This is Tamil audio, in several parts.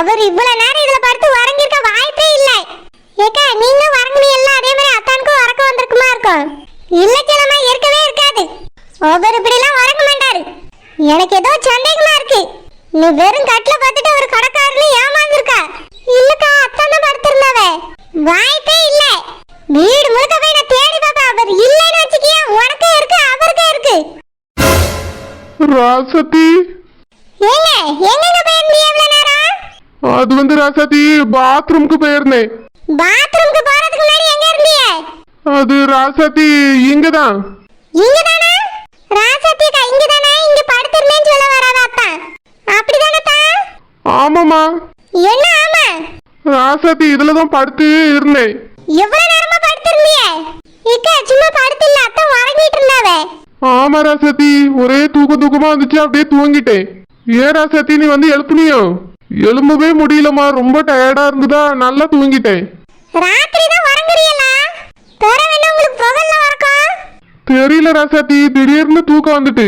அவர் இவ்வளவு நேரம் இதுல படுத்து உறங்கிருக்க வாய்ப்பே இல்லை. ஏக்கா நீங்க உறங்குனீங்கல்ல அதே மாதிரி அத்தானுக்கும் உறக்க வந்திருக்குமா இருக்கும்? இல்ல கிழமை இருக்கவே இருக்காது. ஒவ்வொரு இப்படி எல்லாம் உறங்க மாட்டாரு. எனக்கு ஏதோ சந்தேகமா இருக்கு. நீ வெறும் ராசாத்தி பாத்ரூம்க்கு போயிருந்தேன். பாத்ரூம்க்கு போறதுக்கு முன்னாடி எங்க இருந்தீங்க அது ராசாத்தி இங்கதான். இங்க தானா ராசத்தி அக்கா இங்க தானே இங்க படுத்திருந்தேன்னு சொல்ல வராதா அத்தா? அப்படிதானே தா ஆமாம்மா. என்ன ஆமா? ராசாத்தி இதுல தான் படுத்து இருந்தேன். எவ்வளவு நேரமா படுத்திருந்தீங்க இக்கா சும்மா படுத்தில்ல அத்தா உறங்கிட்டு இருந்தாவே. ஆமா ராசாத்தி ஒரே தூக்க தூக்கமா வந்துச்சு அப்படியே தூங்கிட்டேன். ஏன் ராசாத்தி நீ வந்து எழுப்புனியோ? எழும்பவே முடியலம்மா. ரொம்ப டயர்டா இருந்ததா நல்லா தூங்கிட்டேன். ராத்திரி தான் உறங்குறீங்களா தெரியல ராசாத்தி திடீர்னு தூக்கம் வந்துட்டு.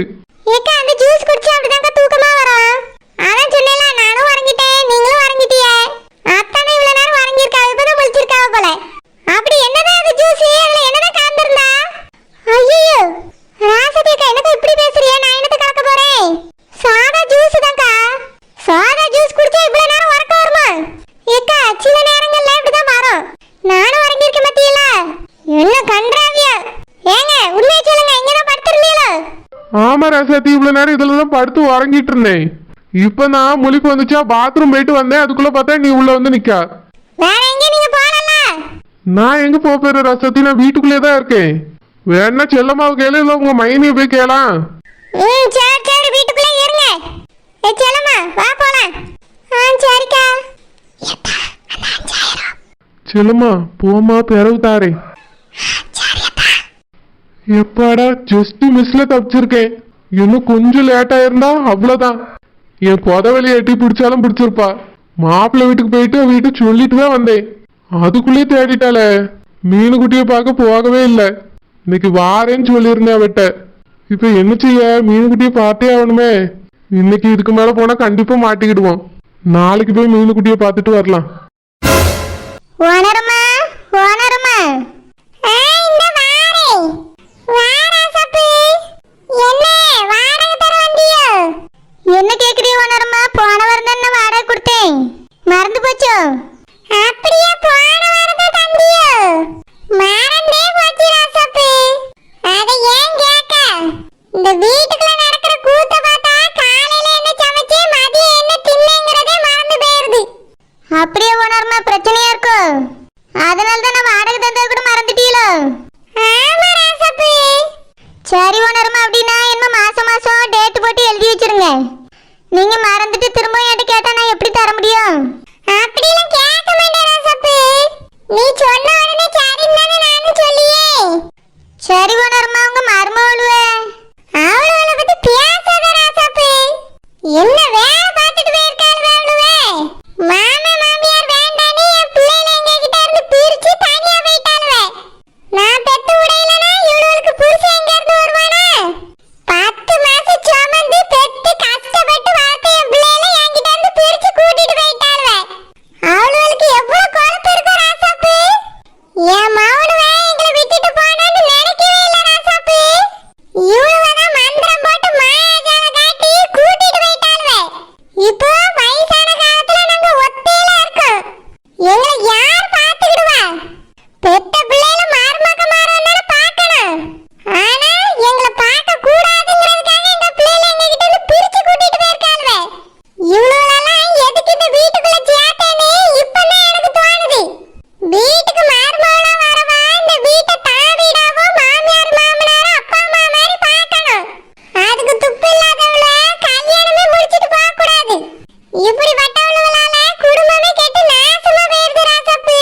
படுத்து உறங்கிட்டு இருந்தேன் இப்ப நான் முழிப்பு வந்துச்சா? பாத்ரூம் போயிட்டு வந்தேன். அதுக்குள்ள பார்த்தா நீ உள்ள வந்து நிக்கா. நான் எங்க போக போறேன் ராசாத்தி? நான் வீட்டுக்குள்ளே தான் இருக்கேன். வேணா செல்லம்மாவை கேளு? இல்ல உங்க மைனியை போய் கேளாம். சரி சரி வீட்டுக்குள்ளே இருங்க. ஏ செல்லம்மா வா போலாம். ஆ சரிக்கா. செல்லம்மா போமா பிறவு தாரேன். எப்பாடா ஜஸ்ட் மிஸ்ல தப்பிச்சிருக்கேன். இன்னும் கொஞ்சம் லேட் ஆயிருந்தா அவ்வளவுதான். என் புதவெளியை எட்டி பிடிச்சாலும் பிடிச்சிருப்பா. மாப்பிள்ளை வீட்டுக்கு போயிட்டு வீட்டு சொல்லிட்டு தான் வந்தேன். அதுக்குள்ளேயே தேடிட்டாளே. மீனுக்குட்டியை பார்க்க போகவே இல்லை. இன்னைக்கு வாரேன்னு சொல்லியிருந்தேன் அவட்ட. இப்ப என்ன செய்ய? மீனுக்குட்டியை பார்த்தே ஆகணுமே. இன்னைக்கு இதுக்கு மேல போனா கண்டிப்பா மாட்டிக்கிடுவோம். நாளைக்கு போய் மீனுக்குட்டியை பார்த்துட்டு வரலாம். ஓனருமா? ஓனருமா ஆ இந்த வாரே வாரா சப்பு என்ன வாடகை தர வந்தியோ என்ன கேக்குறீ ஓனருமா போன வாரம் தானே வாடகை கொடுத்தேன் மறந்து போச்சோ அப்படியே போன வாரம் தான் தந்தியோ மறந்தே போச்சு ராசப்பு அதை ஏன் கேட்க இந்த வீட்டுக்குள்ள நடக்கிற கூத்த பார்த்தா காலையில என்ன சமைச்சு மதியம் என்ன தின்னேங்கிறதே மறந்து போயிருது அப்படியே உணர்மா பிரச்சனையா இருக்கும் அதனால தான் நான் வாடகை தந்தது கூட மறந்துட்டீங்களோ ஆமா ராசப்பு சரி உணர்மா அப்படின்னா என்ன மாசம் மாசம் டேட் போட்டு எழுதி வச்சிருங்க வந்துட்டு திரும்ப என்கிட்ட கேட்டா நான் எப்படி தர முடியும் அப்படிலாம் கேட்க மாட்டேன் ராசப்பு நீ சொன்ன உடனே சரின்னு தானே நானும் சொல்லியே சரி உணர்மா உங்க மருமவளுவே அவளவளை பத்தி பேசாத ராசப்பு என்ன வேலை பார்த்துட்டு போயிருக்காள் வேளுவே மாமா மாமியார் வேண்டானே என் பிள்ளைல எங்க கிட்ட இருந்து பிரிச்சு தனியா போயிட்டாளுவே நான் பெத்து உடையலனா இவளுக்கு புருஷன் எங்க இருந்து வருவானா பத்து மாசம் சுமந்து பெத்து கஷ்டப்பட்டு வளர்த்த என் பிள்ளைல என்கிட்ட இருந்து பிரிச்சு கூட்டிட்டு போயிட்டாளுவே அவளுக்கு எவ்வளவு கொழுப்பு இருக்கும் ராசாப்பு என் மவனுவே எங்களை விட்டுட்டு போனான்னு நினைக்கவே இல்ல ராசாப்பு இவளுவதான் மந்திரம் போட்டு மாயாஜால காட்டி கூட்டிட்டு போயிட்டாளுவே இப்போ வயசான காலத்துல நாங்க ஒத்தையில இருக்கோம் எங்களை யார் பாத்துக்கிடுவா பெத்த பிள்ளைல மார்மக்க மாறனால பார்க்கணும் ஆனா எங்களை பார்க்க கூடாதுங்கிறதுக்காக எங்க பிள்ளைல எங்க கிட்ட இருந்து பிரிச்சு கூட்டிட்டு போயிருக்காளுவே இவ்வளவுலாம் எதுக்கு இந்த வீட்டுக்குள்ள சேர்த்தேன்னு இப்பதான் எனக்கு தோணுது வீட்டுக்கு மருமகளா வரவா இந்த வீட்டை தாவிடாவோ மாமியார் மாமனார் அப்பா அம்மா மாதிரி பார்க்கணும் அதுக்கு துப்பு இல்லாதவள கல்யாணமே முடிச்சிட்டு போக கூடாது இப்படி வட்டவளவளால குடும்பமே கெட்டு நாசமா போயிருது ராசப்பு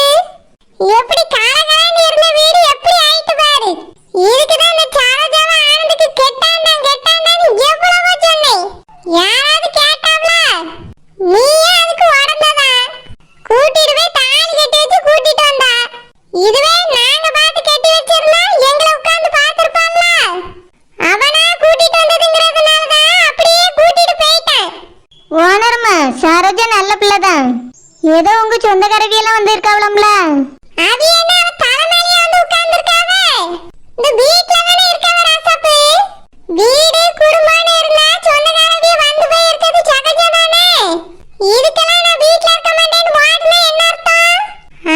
எப்படி காலகாலன்னு இருந்த வீடு எப்படி ஆயிட்டு பாரு இதுக்குதான் இந்த சாரஜாவ ஆனந்துக்கு கெட்டாண்டான் கெட்டாண்டான்னு எவ்வளவோ சொன்னேன் யாராவது கேட்டாங்களா நீயே அதுக்கு உடந்ததா கூட்டிட்டு போய் தாலி கட்டி வச்சு கூட்டிட்டு வந்தா இதுவே நாங்க பார்த்து கட்டி வச்சிருந்தா எங்களை உட்கார்ந்து பார்த்திருப்பான்ல அவனா கூட்டிட்டு வந்ததுங்கிறதுனால தான் அப்படியே கூட்டிட்டு போயிட்டேன் ஓனர்மா சரோஜா நல்ல பிள்ளைதான் ஏதோ உங்க சொந்த கரடி எல்லாம் வந்திருக்காவளம்ல. அது என்ன அவ தலைமையிலே வந்து உட்கார்ந்திருக்காவ? இந்த வீட்ல தானே இருக்கவ ராசாப்பு? வீடு குடும்பம்னு இருந்தா சொந்த கரடி வந்து போய் இருக்கிறது சகஜம் தானே? இதுக்கெல்லாம் நான் வீட்ல இருக்க மாட்டேன்னு வாடுனா என்ன அர்த்தம்?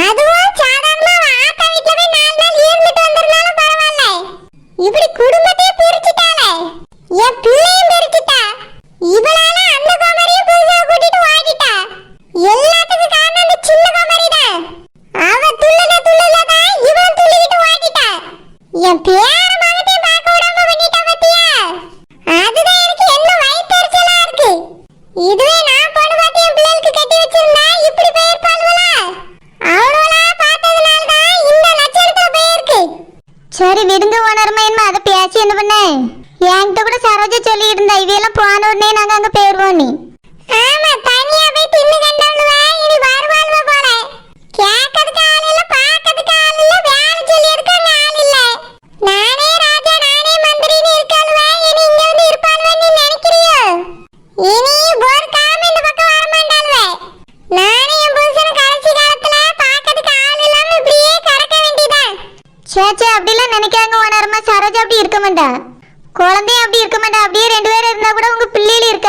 அதுவும் மாதிரி வீடு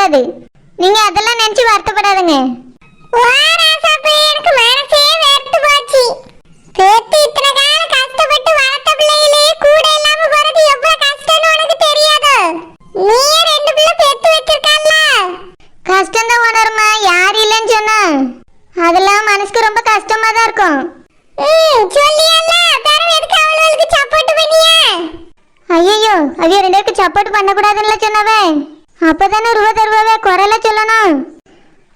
இருக்காது நீங்க அதெல்லாம் நினைச்சு வருத்தப்படாதுங்க. எனக்கு மனசே போச்சு. பேத்து இத்தனை காலம் கஷ்டப்பட்டு வளர்த்த பிள்ளைகளே கூட இல்லாம போறது எவ்வளவு கஷ்டம்னு உனக்கு தெரியாதோ. நீ ரெண்டு பிள்ளை பெத்து வச்சிருக்கல்ல. கஷ்டம் தான் உணருமா யார் இல்லைன்னு சொன்னா. அதெல்லாம் மனசுக்கு ரொம்ப கஷ்டமா தான் இருக்கும். ம் சொல்லியல்ல. பிறகு எதுக்கு அவளுக்கு சப்போர்ட் பண்ணியா? ஐயோ அவிய ரெண்டு பேருக்கு சப்போர்ட் பண்ணக்கூடாதுன்னு அப்போ தானே ரூபா தருவாவே குரலை சொல்லணும்?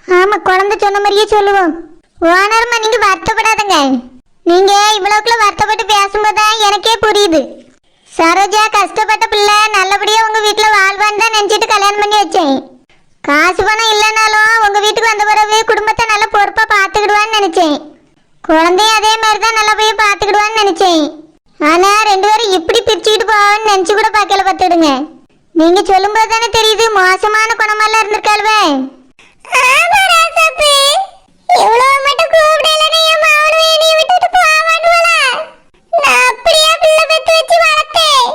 ஆமாம் குழந்தை சொன்ன மாதிரியே சொல்லுவோம். ஓனர்மா நீங்கள் வருத்தப்படாதுங்க. நீங்கள் இவ்வளோக்குள்ள வருத்தப்பட்டு பேசும்போது தான் எனக்கே புரியுது. சரோஜா கஷ்டப்பட்ட பிள்ளை நல்லபடியாக உங்கள் வீட்டில் வாழ்வான்னு தான் நினச்சிட்டு கல்யாணம் பண்ணி வச்சேன். காசு பணம் இல்லைனாலும் உங்கள் வீட்டுக்கு வந்த பிறகு குடும்பத்தை நல்லா பொறுப்பாக பார்த்துக்கிடுவான்னு நினச்சேன். குழந்தையும் அதே மாதிரி தான் நல்லா போய் பார்த்துக்கிடுவான்னு நினச்சேன். ஆனால் ரெண்டு பேரும் இப்படி பிரிச்சுக்கிட்டு போவான்னு நினச்சி கூட பார்க்கல பார்த்துடுங்க நீங்க சொல்லும்போது தானே தெரியுது மோசமான குணமெல்லாம் இருந்திருக்காள்வே. ஆமா ராசாப்பு. இவ்வளவு மட்டும் கூப்பிடலன்னா என் மாவனும் என்னைய விட்டுட்டு போவானுவலா நான் அப்படியே பிள்ளை பெத்து வச்சு வளர்த்தேன்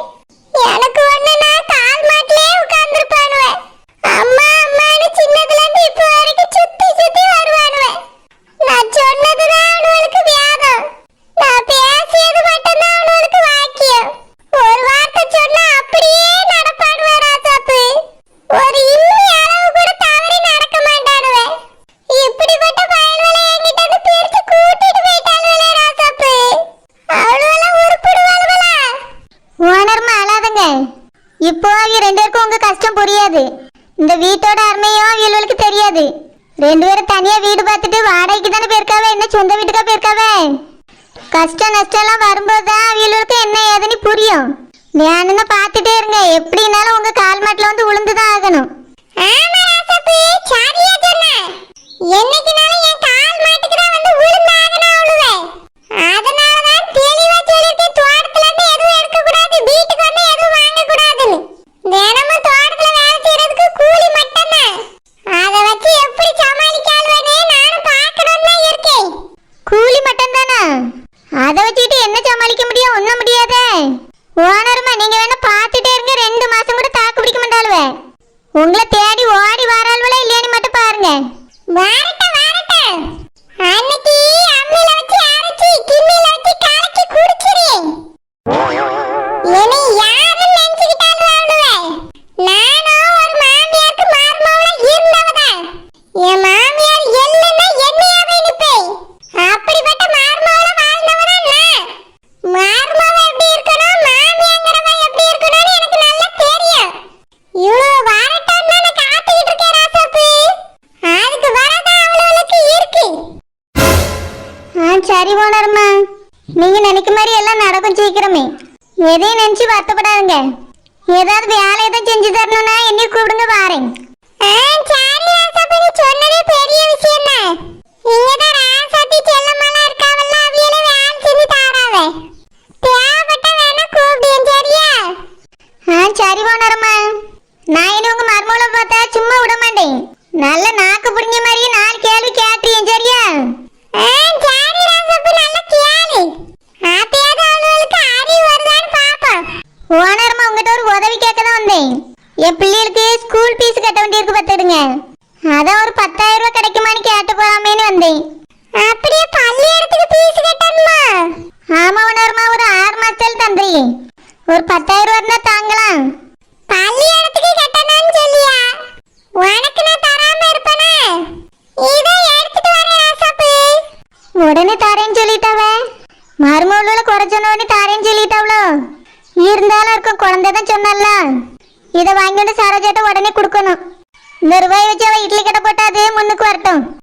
எனக்கு ஒண்ணுனா கால் மாட்டிலே உட்கார்ந்துருப்பானுவேன் அம்மா அம்மான்னு சின்னதுல இருந்து இப்போ வரைக்கும் சுத்தி சுத்தி வருவானுவேன் நான் சொன்னதுதான் அவனுக்கு வியாகம் நான் பேசியது மட்டும்தான் அவனுக்கு வாக்கியம் ஒரு வார்த்தை சொன்னா அப்படியே நடப்பானுவே ராசாப்பு ஒரு இம்மி அளவு கூட தவறி நடக்க மாட்டானுவே இப்படிப்பட்ட பயல்களை என்கிட்ட இருந்து பிரிச்சு கூட்டிட்டு போயிட்டாளுவலே ராசாப்பு அவளுவெல்லாம் உருப்பிடுவாளுவலா ஓனர்மா அழாதுங்க இப்போ அவங்க ரெண்டு பேருக்கும் உங்க கஷ்டம் புரியாது இந்த வீட்டோட அருமையும் அவங்களுக்கு தெரியாது ரெண்டு பேரும் தனியா வீடு பார்த்துட்டு வாடகைக்கு தானே போயிருக்காவே? என்ன சொந்த வீட்டுக்கா போயிருக்காவே? கஷ்டம் நஷ்டம் எல்லாம் வரும்போது தான் அவங்களுக்கு என்ன ஏதுன்னு புரியும். வேணும்னு பார்த்துட்டே இருங்க. எப்படினாலும் உங்க கால் மாட்டில் வந்து விழுந்துதான் ஆகணும். என்னைக்குனாலும் என் கால் மாட்டுக்கு தான் வந்து விழுந்தாகணும் எதையும் நினைச்சு வருத்தப்படாதுங்க. ஏதாவது வேலை எதுவும் செஞ்சு தரணும்னா என்னையும் கூப்பிடுங்க பாருங்க